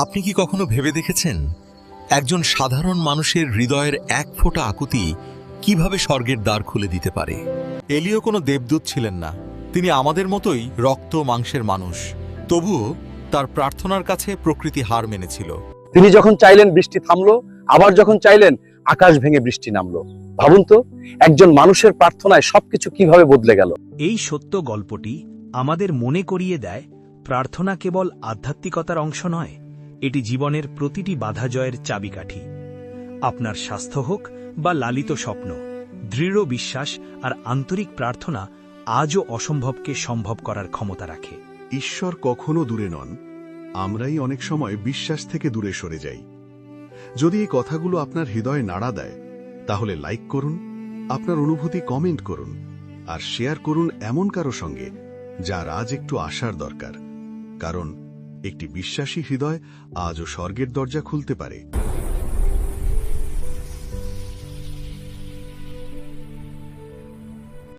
আপনি কি কখনো ভেবে দেখেছেন একজন সাধারণ মানুষের হৃদয়ের এক ফোঁটা আকুতি কীভাবে স্বর্গের দ্বার খুলে দিতে পারে? এলিও কোনো দেবদূত ছিলেন না। তিনি আমাদের মতোই রক্ত মাংসের মানুষ। তবুও তার প্রার্থনার কাছে প্রকৃতি হার মেনেছিল। তিনি যখন চাইলেন বৃষ্টি থামলো আবার যখন চাইলেন আকাশ ভেঙে বৃষ্টি নামলো। ভাবুন তো একজন মানুষের প্রার্থনায় সবকিছু কীভাবে বদলে গেল? এই সত্য গল্পটি আমাদের মনে করিয়ে দেয় প্রার্থনা কেবল আধ্যাত্মিকতার অংশ নয় এটি জীবনের প্রতিটি বাধা জয়ের চাবিকাঠি। আপনার স্বাস্থ্য হোক বা লালিত স্বপ্ন, দৃঢ় বিশ্বাস আর আন্তরিক প্রার্থনা আজও অসম্ভবকে সম্ভব করার ক্ষমতা রাখে। ঈশ্বর কখনো দূরে নন, আমরাই অনেক সময় বিশ্বাস থেকে দূরে সরে যাই। যদি এই কথাগুলো আপনার হৃদয়ে নাড়া দেয়, তাহলে লাইক করুন, আপনার অনুভূতি কমেন্ট করুন আর শেয়ার করুন এমন কারও সঙ্গে, যার আজ একটু আশার দরকার। কারণ একটি বিশ্বাসী হৃদয় আজও স্বর্গের দরজা খুলতে পারে।